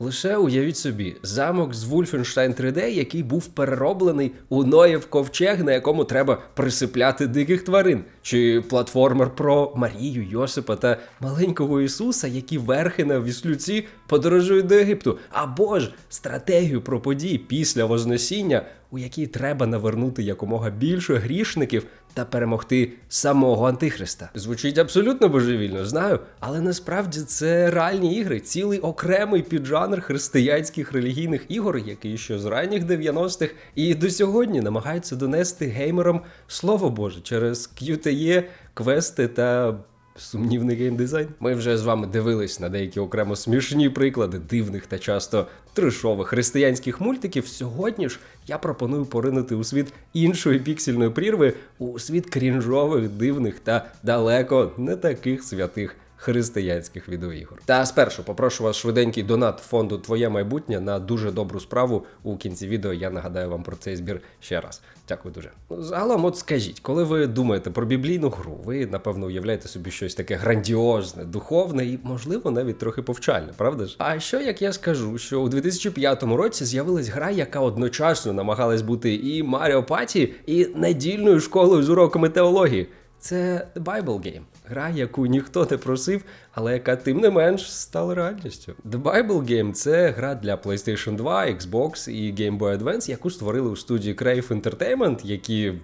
Лише уявіть собі, замок з Wolfenstein 3D, який був перероблений у Ноєв ковчег, на якому треба присипляти диких тварин, чи платформер про Марію, Йосипа та маленького Ісуса, які верхи на віслюці подорожують до Єгипту, або ж стратегію про події після Вознесіння, у якій треба навернути якомога більше грішників та перемогти самого Антихриста. Звучить абсолютно божевільно, знаю, але насправді це реальні ігри, цілий окремий піджанр християнських релігійних ігор, який ще з ранніх 90-х і до сьогодні намагаються донести геймерам слово Боже через QTE, квести та. Сумнівний геймдизайн. Ми вже з вами дивились на деякі окремо смішні приклади дивних та часто трешових християнських мультиків. Сьогодні ж я пропоную поринути у світ іншої піксельної прірви, у світ крінжових, дивних та далеко не таких святих християнських відеоігор. Та спершу попрошу вас швиденький донат фонду Твоє майбутнє на дуже добру справу. У кінці відео я нагадаю вам про цей збір ще раз. Дякую дуже. Ну, Загалом, от скажіть, коли ви думаєте про біблійну гру, ви напевно уявляєте собі щось таке грандіозне, духовне і, можливо, навіть трохи повчальне, правда ж? А що як я скажу, що у 2005 році з'явилась гра, яка одночасно намагалась бути і Маріо Паті, і недільною школою з уроками теології. Це Bible Game. Гра, яку ніхто не просив, але яка тим не менш стала реальністю. The Bible Game це гра для PlayStation 2, Xbox і Game Boy Advance, яку створили у студії Crave Entertainment, які.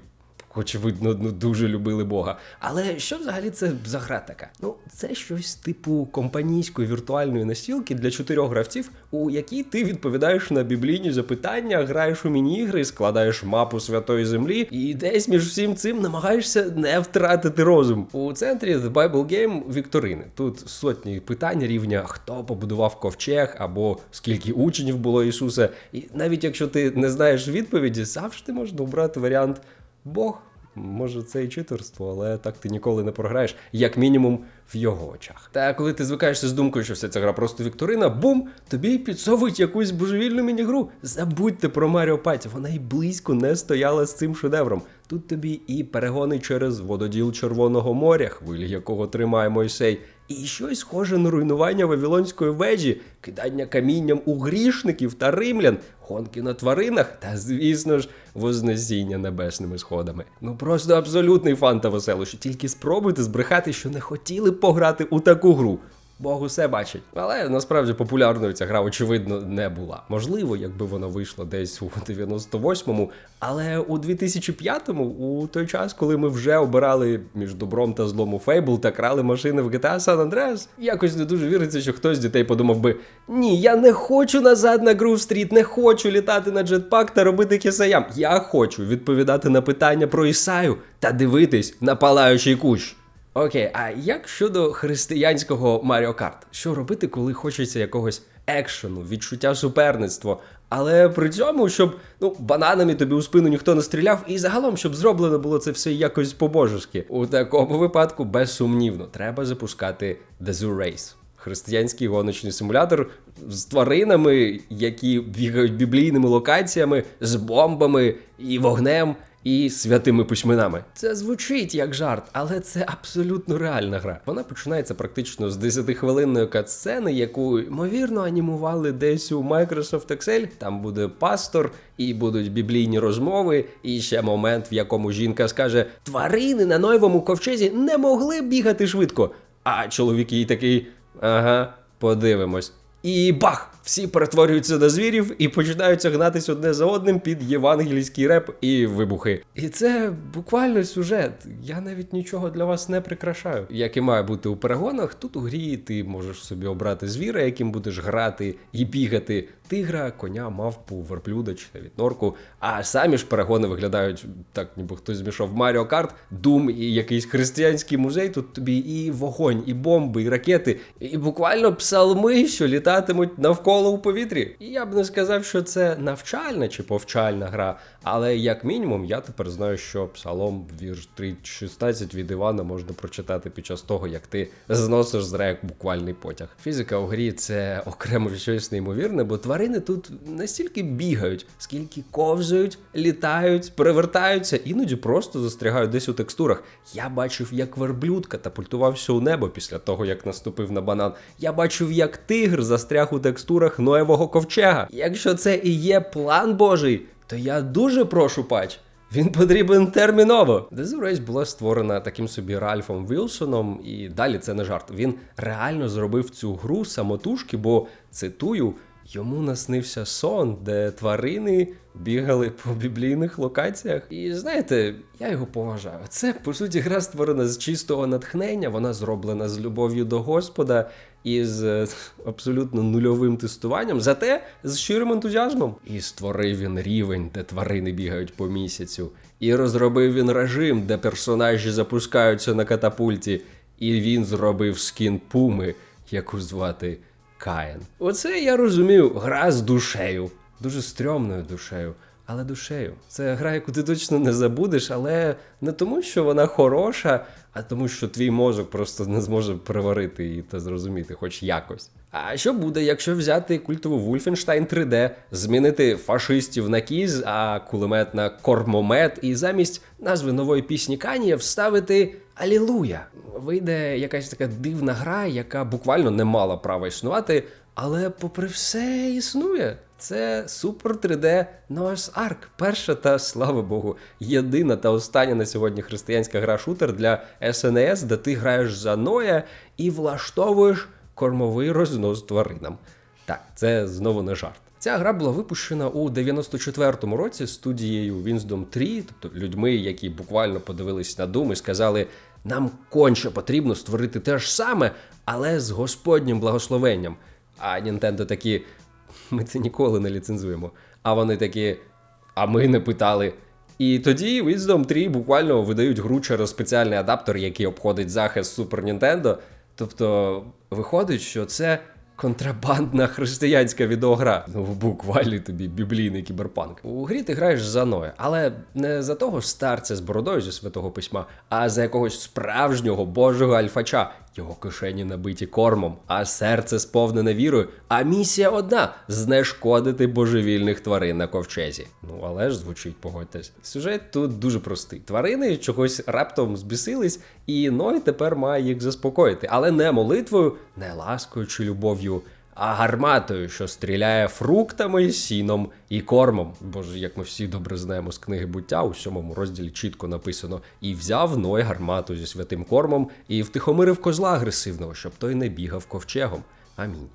Очевидно, ну дуже любили Бога. Але що взагалі це за гра така? Ну, це щось типу компанійської віртуальної настілки для чотирьох гравців, у якій ти відповідаєш на біблійні запитання, граєш у міні-ігри, складаєш мапу святої землі, і десь між всім цим намагаєшся не втратити розум. У центрі The Bible Game Вікторини. Тут сотні питань рівня хто побудував ковчег або скільки учнів було Ісуса. І навіть якщо ти не знаєш відповіді, завжди можна обрати варіант. Бог, може, це і читерство, але так ти ніколи не програєш, як мінімум в його очах. Та коли ти звикаєшся з думкою, що вся ця гра просто вікторина, бум, тобі підсовують якусь божевільну міні-гру. Забудьте про Маріо Паті, вона й близько не стояла з цим шедевром. Тут тобі і перегони через вододіл Червоного моря, хвилі якого тримає Мойсей, і щось схоже на руйнування Вавилонської вежі, кидання камінням у грішників та римлян, гонки на тваринах та, звісно ж, вознесіння небесними сходами. Ну просто абсолютний фан та веселощі. Тільки спробуйте збрехати, що не хотіли пограти у таку гру. Бог усе бачить. Але насправді популярною ця гра, очевидно, не була. Можливо, якби вона вийшла десь у 98-му, але у 2005-му, у той час, коли ми вже обирали між добром та злом у Fable та крали машини в GTA San Andreas, якось не дуже віриться, що хтось з дітей подумав би: ні, я не хочу назад на Грув Стріт, не хочу літати на джетпак та робити кисаям. Я хочу відповідати на питання про Ісаю та дивитись на палаючий кущ. Окей, а як щодо християнського Маріо Карт? Що робити, коли хочеться якогось екшену, відчуття суперництва? Але при цьому, щоб ну бананами тобі у спину ніхто не стріляв, і загалом, щоб зроблено було це все якось по-божески. У такому випадку, безсумнівно, треба запускати The Zoo Race. Християнський гоночний симулятор з тваринами, які бігають біблійними локаціями, з бомбами і вогнем і святими письменами. Це звучить як жарт, але це абсолютно реальна гра. Вона починається практично з 10-хвилинної катсцени, яку ймовірно анімували десь у Microsoft Excel. Там буде пастор, і будуть біблійні розмови, і ще момент, в якому жінка скаже: тварини на новому ковчезі не могли бігати швидко. А чоловік їй такий: ага, подивимось. І бах! Всі перетворюються на звірів і починаються гнатись одне за одним під євангельський реп і вибухи. І це буквально сюжет. Я навіть нічого для вас не прикрашаю. Як і має бути у перегонах, тут у грі ти можеш собі обрати звіра, яким будеш грати і бігати. Тигра, коня, мавпу, верблюда чи навіть норку. А самі ж перегони виглядають так, ніби хтось змішав Маріо Карт, Дум і якийсь християнський музей. Тут тобі і вогонь, і бомби, і ракети, і буквально псалми, що літатимуть навколо у повітрі. І я б не сказав, що це навчальна чи повчальна гра, але як мінімум я тепер знаю, що псалом вірш 3.16 від Івана можна прочитати під час того, як ти зносиш з рек буквальний потяг. Фізика у грі це окремо щось неймовірне, бо тварини тут не стільки бігають, скільки ковзають, літають, перевертаються, іноді просто застрягають десь у текстурах. Я бачив, як верблюд катапультувався у небо після того, як наступив на банан. Я бачив, як тигр застряг у текстурах текстурах Ноєвого ковчега. Якщо це і є план Божий, то я дуже прошу пач. Він потрібен терміново. Race була створена таким собі Ральфом Вілсоном, і далі це не жарт. Він реально зробив цю гру самотужки, бо цитую. Йому наснився сон, де тварини бігали по біблійних локаціях. І знаєте, я його поважаю. Це по суті гра створена з чистого натхнення. Вона зроблена з любов'ю до Господа і з е, абсолютно нульовим тестуванням, зате з щирим ентузіазмом. І створив він рівень, де тварини бігають по місяцю. І розробив він режим, де персонажі запускаються на катапульті. І він зробив скін пуми, яку звати Каїн. Оце я розумію, гра з душею. Дуже стрьомною душею. Але душею. Це гра, яку ти точно не забудеш, але не тому, що вона хороша, а тому, що твій мозок просто не зможе переварити її та зрозуміти, хоч якось. А що буде, якщо взяти культову Wolfenstein 3D, змінити фашистів на кіз, а кулемет на кормомет, і замість назви нової пісні Канія вставити Алілуя? Вийде якась така дивна гра, яка буквально не мала права існувати, але попри все існує. Це Super 3D Noah's Ark. Перша та, слава Богу, єдина та остання на сьогодні християнська гра-шутер для SNES, де ти граєш за Ноя і влаштовуєш кормовий рознос тваринам. Так, це знову не жарт. Ця гра була випущена у 94-му році студією Wisdom 3, тобто людьми, які буквально подивились на Doom і сказали: нам конче потрібно створити те ж саме, але з господнім благословенням. А Nintendo такі, ми це ніколи не ліцензуємо. А вони такі, а ми не питали. І тоді Wisdom 3 буквально видають гру через спеціальний адаптер, який обходить захист Super Nintendo. Тобто виходить, що це контрабандна християнська відеогра. Ну, буквально тобі біблійний кіберпанк. У грі ти граєш за Ноя, але не за того старця з бородою зі святого письма, а за якогось справжнього божого альфача. Його кишені набиті кормом, а серце сповнене вірою. А місія одна знешкодити божевільних тварин на ковчезі. Ну але ж звучить, погодьтесь. Сюжет тут дуже простий. Тварини чогось раптом збісились, і Ной тепер має їх заспокоїти, але не молитвою, не ласкою чи любов'ю. А гарматою, що стріляє фруктами, сіном і кормом. Бо ж, як ми всі добре знаємо з книги буття, у сьомому розділі чітко написано: і взяв Ной гармату зі святим кормом, і втихомирив козла агресивного, щоб той не бігав ковчегом. Амінь.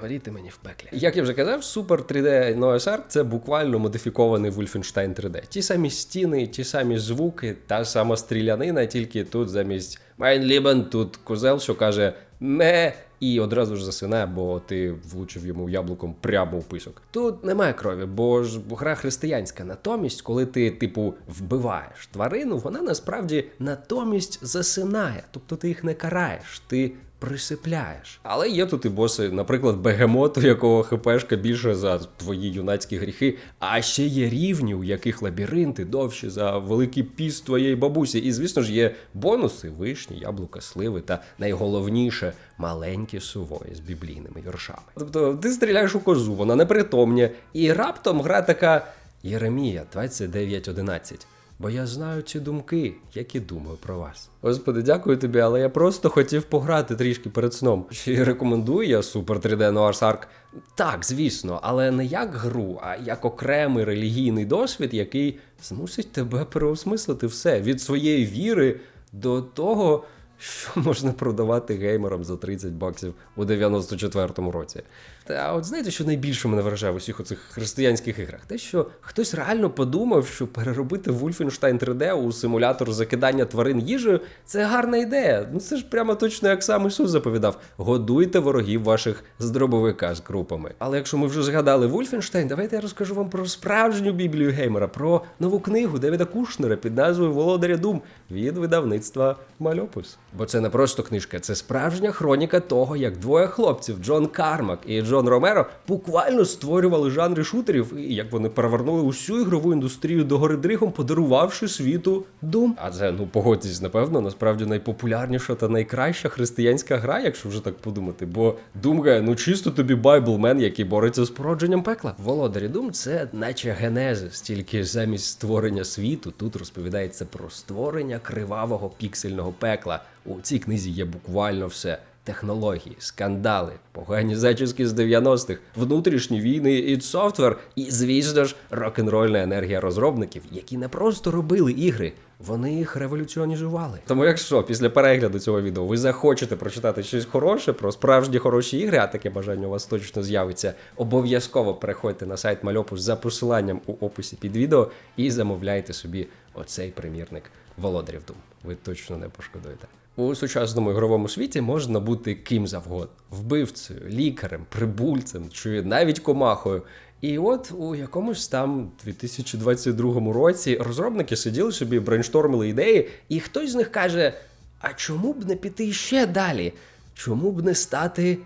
Горіти мені в пеклі. Як я вже казав, Super 3D Noah's Ark – це буквально модифікований Wolfenstein 3D. Ті самі стіни, ті самі звуки, та сама стрілянина, тільки тут замість Lieben, тут козел, що каже ме. І одразу ж засинає, бо ти влучив йому яблуком прямо у писок. Тут немає крові, бо ж гра християнська. Натомість, коли ти, типу, вбиваєш тварину, вона насправді натомість засинає. Тобто ти їх не караєш, ти присипляєш. Але є тут і боси, наприклад, бегемот, у якого хпшка більше за твої юнацькі гріхи. А ще є рівні, у яких лабіринти довші за великий піст твоєї бабусі. І, звісно ж, є бонуси, вишні, яблука, сливи та найголовніше маленькі сувої з біблійними віршами. Тобто ти стріляєш у козу, вона непритомня, і раптом гра така Єремія 29.11. Бо я знаю ці думки, які думаю про вас. Господи, дякую тобі, але я просто хотів пограти трішки перед сном. Чи рекомендую я Super 3D Noah's Ark? Так, звісно, але не як гру, а як окремий релігійний досвід, який змусить тебе переосмислити все від своєї віри до того. Що можна продавати геймерам за 30 баксів у 94-му році? Та от знаєте, що найбільше мене вражає в усіх оцих християнських іграх? Те, що хтось реально подумав, що переробити Wolfenstein 3D у симулятор закидання тварин їжею це гарна ідея. Ну це ж прямо точно як сам Ісус заповідав: годуйте ворогів ваших з дробовика з групами. Але якщо ми вже згадали Wolfenstein, давайте я розкажу вам про справжню біблію геймера, про нову книгу Девіда Кушнера під назвою Володаря Дум від видавництва Мальопус. Бо це не просто книжка, це справжня хроніка того, як двоє хлопців Джон Кармак і Джон Ромеро буквально створювали жанри шутерів, і як вони перевернули усю ігрову індустрію до гори дригом, подарувавши світу Doom. Це, ну погодьтесь, напевно, насправді найпопулярніша та найкраща християнська гра, якщо вже так подумати. Бо Doom, ну чисто тобі Байблмен, який бореться з породженням пекла. Володарі Doom це наче генезис, тільки замість створення світу тут розповідається про створення кривавого піксельного пекла. У цій книзі є буквально все. Технології, скандали, погані зачіски з 90-х, внутрішні війни і софтвер, і, звісно ж, рок-н-рольна енергія розробників, які не просто робили ігри. Вони їх революціонізували. Тому, якщо після перегляду цього відео ви захочете прочитати щось хороше про справжні хороші ігри, а таке бажання у вас точно з'явиться, обов'язково переходьте на сайт Мальопу за посиланням у описі під відео і замовляйте собі оцей примірник Володарів Дум. Ви точно не пошкодуєте. У сучасному ігровому світі можна бути ким завгодно: вбивцею, лікарем, прибульцем чи навіть комахою. І от у якомусь там 2022 році розробники сиділи собі, брейнштормили ідеї, і хтось з них каже: А чому б не піти ще далі? Чому б не стати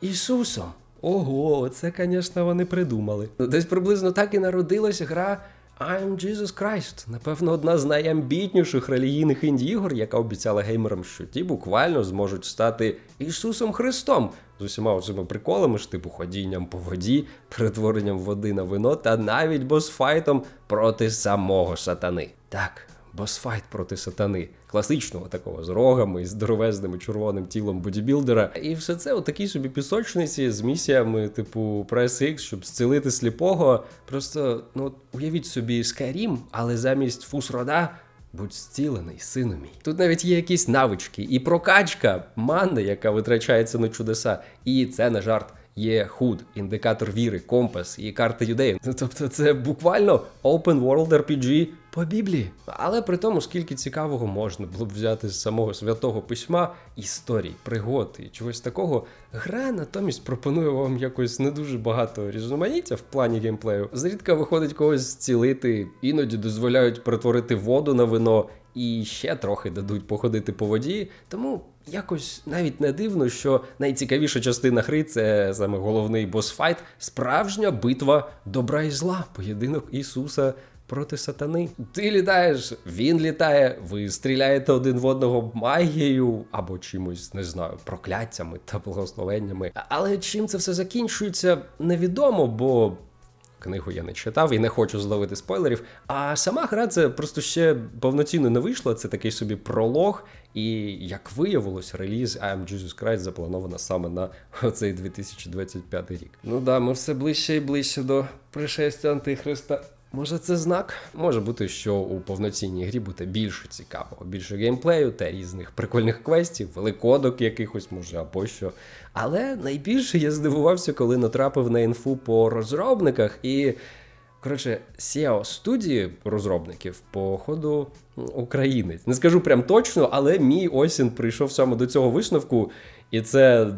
Ісусом? Ого, це, звісно, вони придумали. Десь приблизно так і народилась гра I'm Jesus Christ. Напевно, одна з найамбітніших релігійних інді-ігор, яка обіцяла геймерам, що ті буквально зможуть стати Ісусом Христом з усіма цими приколами, ж типу ходінням по воді, перетворенням води на вино та навіть босфайтом проти самого сатани. Так, босфайт проти сатани, класичного такого з рогами і здоровезним червоним тілом бодібілдера. І все це у такій собі пісочниці з місіями, типу Press X, щоб зцілити сліпого. Просто ну уявіть собі Skyrim, але замість фусрода. Будь зцілений, сину мій. Тут навіть є якісь навички, і прокачка мани, яка витрачається на чудеса, і це не жарт. Є худ, індикатор віри, компас і карта юдеїв. Ну, Тобто це буквально open world RPG по Біблії. Але при тому, скільки цікавого можна було б взяти з самого святого письма, історій, пригод і чогось такого, гра натомість пропонує вам якось не дуже багато різноманіття в плані геймплею. Зрідка виходить когось зцілити, іноді дозволяють перетворити воду на вино. І ще трохи дадуть походити по воді, тому якось навіть не дивно, що найцікавіша частина гри це саме головний босфайт, справжня битва добра і зла, поєдинок Ісуса проти сатани. Ти літаєш, він літає, ви стріляєте один в одного магією або чимось, не знаю, прокляттями та благословеннями. Але чим це все закінчується, невідомо, бо. Книгу я не читав і не хочу зловити спойлерів. А сама гра це просто ще повноцінно не вийшла. Це такий собі пролог. І як виявилось, реліз I Am Jesus Christ заплановано саме на цей 2025 рік. Ну да, ми все ближче і ближче до пришестя Антихриста. Може, це знак? Може бути, що у повноцінній грі буде більше цікавого, більше геймплею та різних прикольних квестів, великодок якихось може або що. Але найбільше я здивувався, коли натрапив на інфу по розробниках і. Коротше, SEO студії розробників, походу, українець. Не скажу прям точно, але мій осінь прийшов саме до цього висновку, і це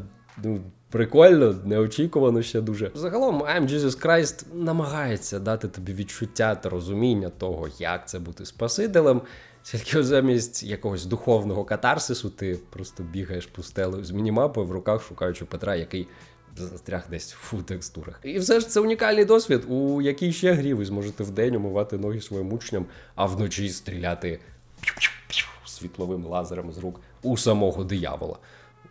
ну, прикольно, неочікувано ще дуже. Загалом, I'm Jesus Christ намагається дати тобі відчуття та розуміння того, як це бути спасителем. Тільки замість якогось духовного катарсису ти просто бігаєш пустелею з мінімапою в руках, шукаючи Петра, який застряг десь у текстурах. І все ж це унікальний досвід, у якій ще грі ви зможете вдень умивати ноги своїм учням, а вночі стріляти світловим лазером з рук у самого диявола.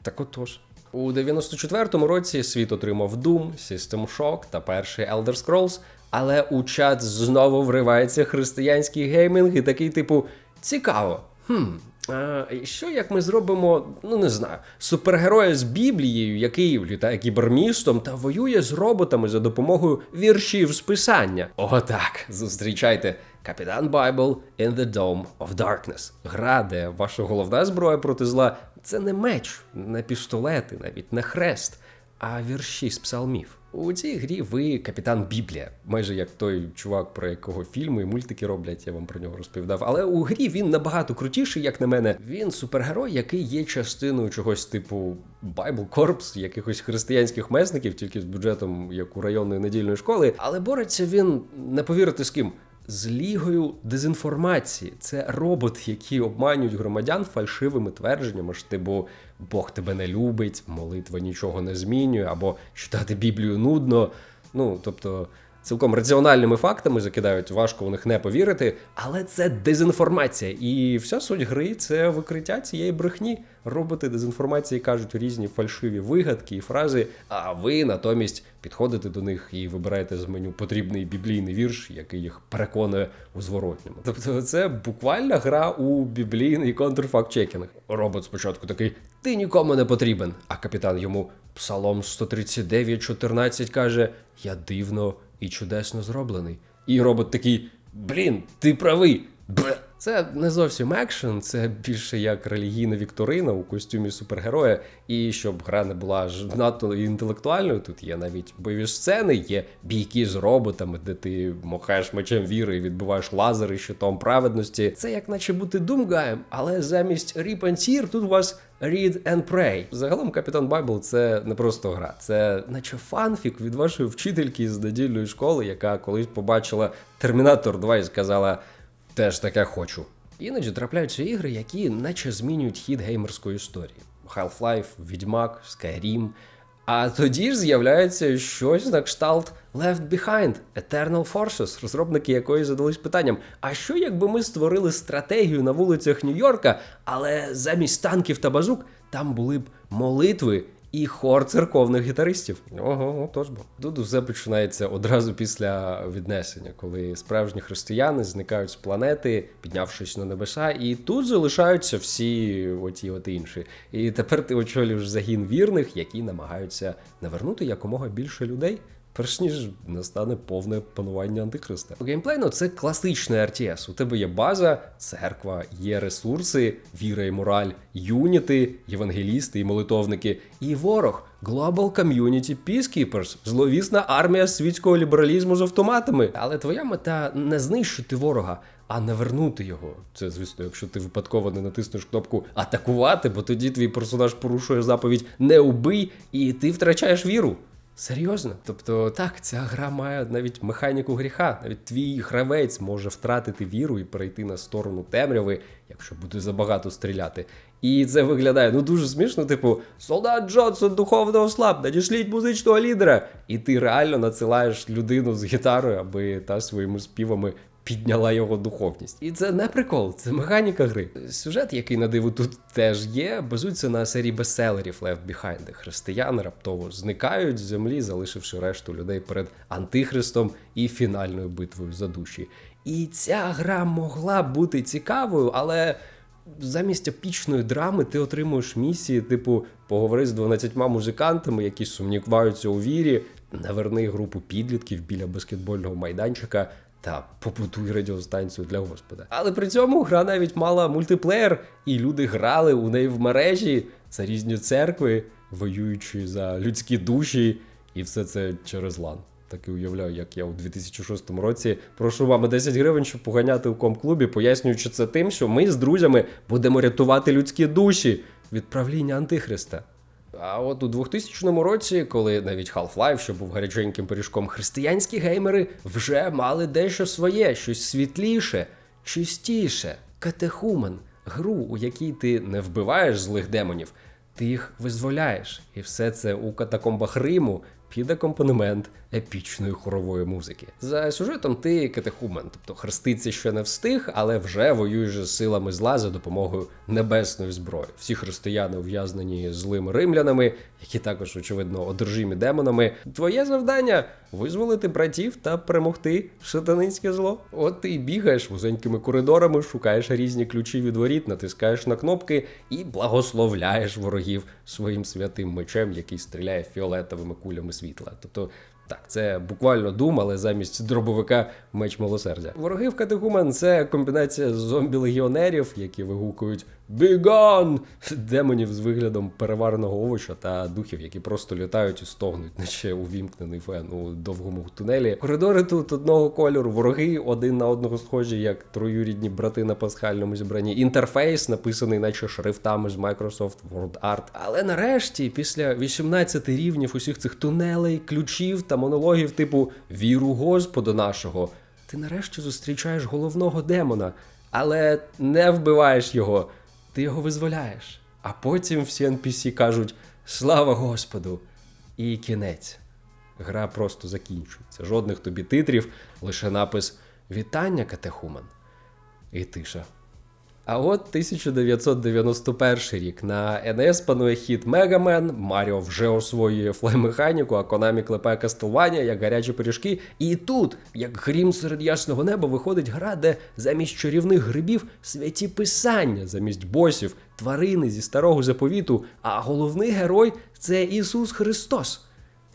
Так отож. У 94-му році світ отримав Doom, System Shock та перший Elder Scrolls, але у чат знову вривається християнський геймінг і такий типу цікаво. Хм, а, що як ми зробимо, ну не знаю, супергероя з Біблією, який літає кібермістом та воює з роботами за допомогою віршів з писання? Отак, зустрічайте. Капітан Байбл in the Dome of Darkness. Гра, де ваша головна зброя проти зла це не меч, не пістолети, навіть не хрест, а вірші з псалмів. У цій грі ви капітан Біблія, майже як той чувак, про якого фільми і мультики роблять, я вам про нього розповідав. Але у грі він набагато крутіший, як на мене. Він супергерой, який є частиною чогось типу Bible Corps, якихось християнських месників, тільки з бюджетом, як у районної недільної школи. Але бореться він не повірити з ким. З лігою дезінформації це робот, які обманюють громадян фальшивими твердженнями, ж типу Бог тебе не любить, молитва нічого не змінює, або читати Біблію нудно. Ну тобто цілком раціональними фактами закидають, важко у них не повірити, але це дезінформація. І вся суть гри це викриття цієї брехні. Роботи дезінформації кажуть різні фальшиві вигадки і фрази, а ви натомість підходите до них і вибираєте з меню потрібний біблійний вірш, який їх переконує у зворотньому. Тобто, це буквальна гра у біблійний контрфакт-чекінг. Робот спочатку такий: ти нікому не потрібен. А капітан йому Псалом 139.14 каже: Я дивно і чудесно зроблений. І робот такий: Блін, ти правий. Бе. Це не зовсім екшен, це більше як релігійна вікторина у костюмі супергероя. І щоб гра не була ж надто інтелектуальною, тут є навіть бойові сцени, є бійки з роботами, де ти махаєш мечем віри і відбиваєш лазери щитом праведності. Це як наче бути думгаєм, але замість Rip and тут у вас Read and Pray. Загалом Капітан Байбл це не просто гра, це наче фанфік від вашої вчительки з недільної школи, яка колись побачила Термінатор 2 і сказала. Теж таке хочу. Іноді трапляються ігри, які наче змінюють хід геймерської історії. Half-Life, Відьмак, Skyrim. А тоді ж з'являється щось на кшталт Left Behind, Eternal Forces, розробники якої задались питанням: а що якби ми створили стратегію на вулицях Нью-Йорка, але замість танків та базук там були б молитви і хор церковних гітаристів. Ого, тож бо. Тут все починається одразу після віднесення, коли справжні християни зникають з планети, піднявшись на небеса, і тут залишаються всі оті от інші. І тепер ти очолюєш загін вірних, які намагаються навернути якомога більше людей. Перш ніж настане повне панування антихриста. Геймплейно це класичний RTS. У тебе є база, церква, є ресурси, віра і мораль, юніти, євангелісти і молитовники, і ворог. Global Community Peacekeepers, зловісна армія світського лібералізму з автоматами. Але твоя мета не знищити ворога, а навернути його. Це, звісно, якщо ти випадково не натиснеш кнопку атакувати, бо тоді твій персонаж порушує заповідь не убий, і ти втрачаєш віру. Серйозно? Тобто, так, ця гра має навіть механіку гріха. Навіть твій гравець може втратити віру і перейти на сторону темряви, якщо буде забагато стріляти. І це виглядає ну дуже смішно, типу, солдат Джонсон духовно ослаб, надішліть музичного лідера. І ти реально надсилаєш людину з гітарою, аби та своїми співами підняла його духовність. І це не прикол, це механіка гри. Сюжет, який на диву тут теж є, базується на серії бестселерів Left Behind, де християни раптово зникають з землі, залишивши решту людей перед антихристом і фінальною битвою за душі. І ця гра могла бути цікавою, але. Замість епічної драми ти отримуєш місії, типу, поговори з 12 музикантами, які сумніваються у вірі, наверни групу підлітків біля баскетбольного майданчика та побудуй радіостанцію для Господа. Але при цьому гра навіть мала мультиплеєр, і люди грали у неї в мережі за різні церкви, воюючи за людські душі, і все це через лан. Так і уявляю, як я у 2006 році прошу вам 10 гривень, щоб поганяти у комклубі, пояснюючи це тим, що ми з друзями будемо рятувати людські душі від правління Антихриста. А от у 2000 році, коли навіть Half-Life, що був гаряченьким пиріжком, християнські геймери вже мали дещо своє, щось світліше, чистіше, катехумен, гру, у якій ти не вбиваєш злих демонів, ти їх визволяєш. І все це у катакомбах Риму під акомпанемент епічної хорової музики. За сюжетом ти катехумен, тобто хреститься ще не встиг, але вже воюєш з силами зла за допомогою небесної зброї. Всі християни ув'язнені злими римлянами, які також, очевидно, одержимі демонами. Твоє завдання визволити братів та перемогти шатаницьке зло. От ти бігаєш вузенькими коридорами, шукаєш різні ключі від воріт, натискаєш на кнопки і благословляєш ворогів своїм святим мечем, який стріляє фіолетовими кулями світла. Тобто. Так, це буквально дум, але замість дробовика меч милосердя. Вороги в катехумен це комбінація зомбі-легіонерів, які вигукують Бігон! демонів з виглядом перевареного овоча та духів, які просто літають і стогнуть, наче увімкнений фен у довгому тунелі. Коридори тут одного кольору, вороги один на одного схожі, як троюрідні брати на пасхальному зібранні. Інтерфейс написаний, наче шрифтами з Microsoft Word Art. Але нарешті, після 18 рівнів усіх цих тунелей, ключів та монологів, типу Віру Господа нашого, ти нарешті зустрічаєш головного демона, але не вбиваєш його ти його визволяєш. А потім всі NPC кажуть Слава Господу! І кінець. гра просто закінчується. Жодних тобі титрів, лише напис Вітання, катехуман. І тиша. А от 1991 рік на NES панує хіт Мегамен, Маріо вже освоює флеймеханіку, а Konami клепає Castlevania, як гарячі пиріжки. І тут, як грім серед ясного неба, виходить гра, де замість чарівних грибів святі писання, замість босів, тварини зі старого заповіту, а головний герой це Ісус Христос.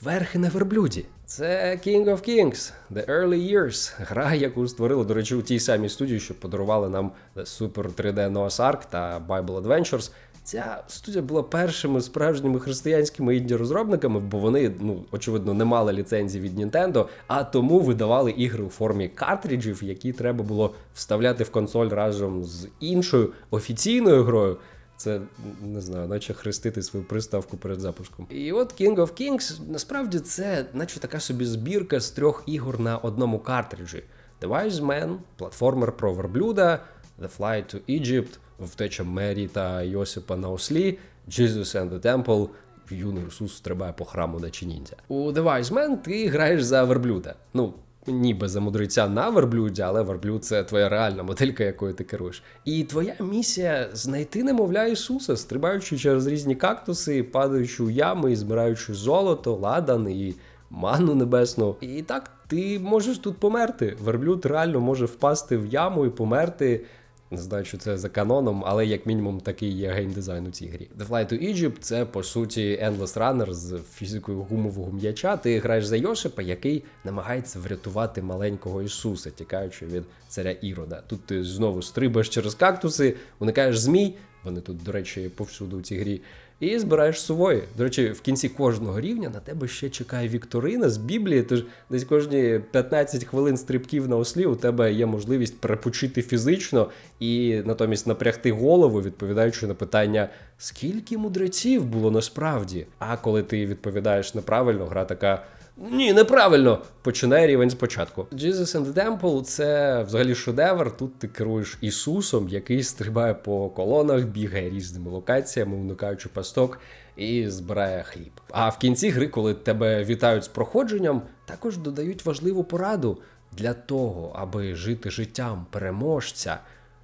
Верхи на верблюді. Це King of Kings, The Early Years. Гра, яку створили, до речі, у тій самій студії, що подарували нам Super 3D Noah's Ark та Bible Adventures. Ця студія була першими справжніми християнськими інді-розробниками, бо вони, ну очевидно, не мали ліцензії від Nintendo, а тому видавали ігри у формі картриджів, які треба було вставляти в консоль разом з іншою офіційною грою. Це не знаю, наче хрестити свою приставку перед запуском. І от King of Kings насправді це, наче така собі збірка з трьох ігор на одному картриджі: The Wise Man, платформер про верблюда, The Flight to Egypt, втеча Мері та Йосипа на ослі, Jesus and the Temple. Юний Ісус стрибає по храму наче ніндзя. У The Wise Man ти граєш за верблюда. Ну, ніби за мудреця на верблюді, але верблюд це твоя реальна моделька, якою ти керуєш. І твоя місія знайти немовля Ісуса, стрибаючи через різні кактуси, падаючи у ями, і збираючи золото, ладан і ману небесну. І так ти можеш тут померти. Верблюд реально може впасти в яму і померти. Не знаю, що це за каноном, але як мінімум такий є геймдизайн у цій грі. The Flight to Egypt це по суті Endless Runner з фізикою гумового м'яча. Ти граєш за Йосипа, який намагається врятувати маленького Ісуса, тікаючи від царя Ірода. Тут ти знову стрибаєш через кактуси, уникаєш змій. Вони тут, до речі, повсюду у цій грі. І збираєш сувої. До речі, в кінці кожного рівня на тебе ще чекає Вікторина з Біблії. Тож десь кожні 15 хвилин стрибків на ослі у тебе є можливість перепочити фізично і натомість напрягти голову, відповідаючи на питання, скільки мудреців було насправді. А коли ти відповідаєш неправильно, гра така. Ні, неправильно. Починає рівень спочатку. Jesus and the Temple це взагалі шедевр. Тут ти керуєш Ісусом, який стрибає по колонах, бігає різними локаціями, уникаючи пасток і збирає хліб. А в кінці гри, коли тебе вітають з проходженням, також додають важливу пораду для того, аби жити життям переможця.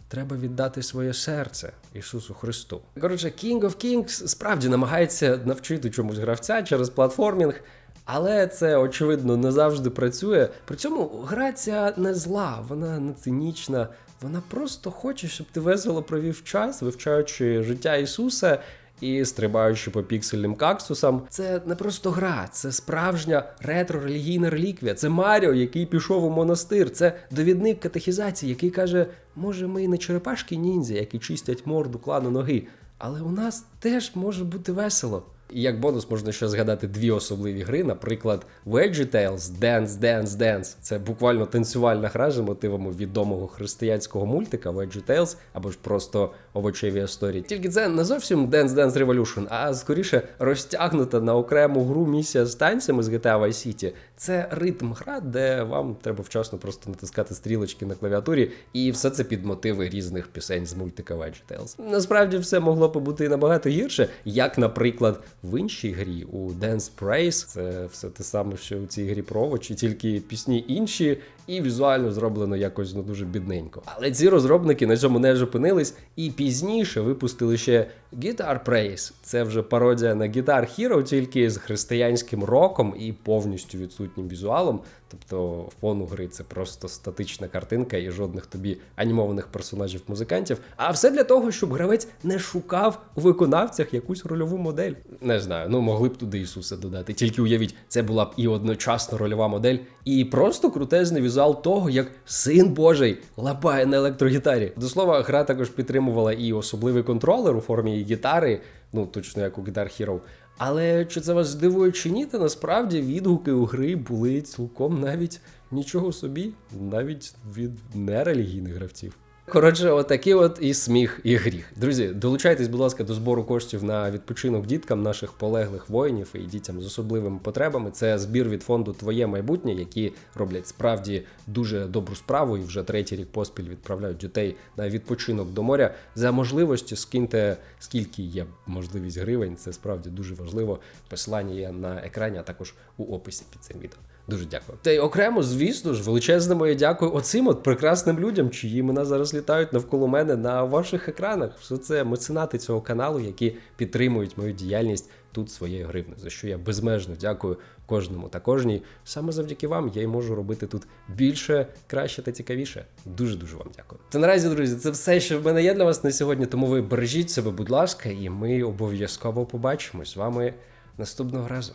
Треба віддати своє серце Ісусу Христу. Коротше, King of Kings справді намагається навчити чомусь гравця через платформінг. Але це очевидно не завжди працює. При цьому гра ця не зла, вона не цинічна. Вона просто хоче, щоб ти весело провів час, вивчаючи життя Ісуса і стрибаючи по піксельним кактусам. Це не просто гра, це справжня ретро-релігійна реліквія. Це Маріо, який пішов у монастир. Це довідник катехізації, який каже: може, ми не черепашки ніндзя, які чистять морду клану ноги, але у нас теж може бути весело. І як бонус можна ще згадати дві особливі гри, наприклад, VeggieTales Dance Dance Dance. Це буквально танцювальна гра за мотивами відомого християнського мультика VeggieTales, або ж просто овочеві історії. Тільки це не зовсім Dance Dance Revolution, а скоріше розтягнута на окрему гру місія з танцями з GTA Vice City. Це ритм гра, де вам треба вчасно просто натискати стрілочки на клавіатурі, і все це під мотиви різних пісень з мультика VeggieTales. Насправді все могло б бути і набагато гірше, як, наприклад, в іншій грі у Dance Praise. Це все те саме, що у цій грі провочі, тільки пісні інші, і візуально зроблено якось ну дуже бідненько. Але ці розробники на цьому не зупинились і пізніше випустили ще Guitar Praise. Це вже пародія на Guitar Hero, тільки з християнським роком і повністю відсутнім візуалом. Тобто фон у гри це просто статична картинка і жодних тобі анімованих персонажів-музикантів. А все для того, щоб гравець не шукав у виконавцях якусь рольову модель. Не знаю, ну могли б туди Ісуса додати. Тільки уявіть, це була б і одночасно рольова модель, і просто крутезний візуал того, як син Божий лапає на електрогітарі. До слова, гра також підтримувала і особливий контролер у формі гітари, ну точно як у Guitar Hero. Але чи це вас здивує чи ні, то насправді відгуки у гри були цілком навіть нічого собі, навіть від нерелігійних гравців. Коротше, отакий от і сміх, і гріх. Друзі, долучайтесь, будь ласка, до збору коштів на відпочинок діткам наших полеглих воїнів і дітям з особливими потребами. Це збір від фонду Твоє майбутнє, які роблять справді дуже добру справу і вже третій рік поспіль відправляють дітей на відпочинок до моря. За можливості скиньте скільки є можливість гривень. Це справді дуже важливо. Посилання є на екрані, а також у описі під цим відео. Дуже дякую. Та й окремо, звісно ж, величезне моє дякую оцим от прекрасним людям, чиї імена зараз літають навколо мене на ваших екранах. Все це меценати цього каналу, які підтримують мою діяльність тут своєю гривнею, за що я безмежно дякую кожному та кожній. Саме завдяки вам я й можу робити тут більше, краще та цікавіше. Дуже дуже вам дякую. Це наразі, друзі, це все, що в мене є для вас на сьогодні. Тому ви бережіть себе, будь ласка, і ми обов'язково побачимось з вами наступного разу.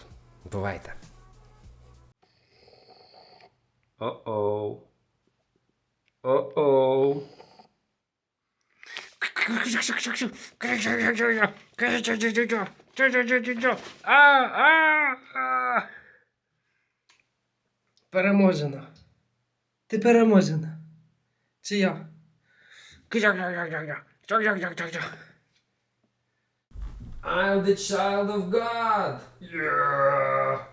Бувайте! О-оу. О-оу. Переможена. Ти переможена. Чи я? I'm the child of God. Yeah.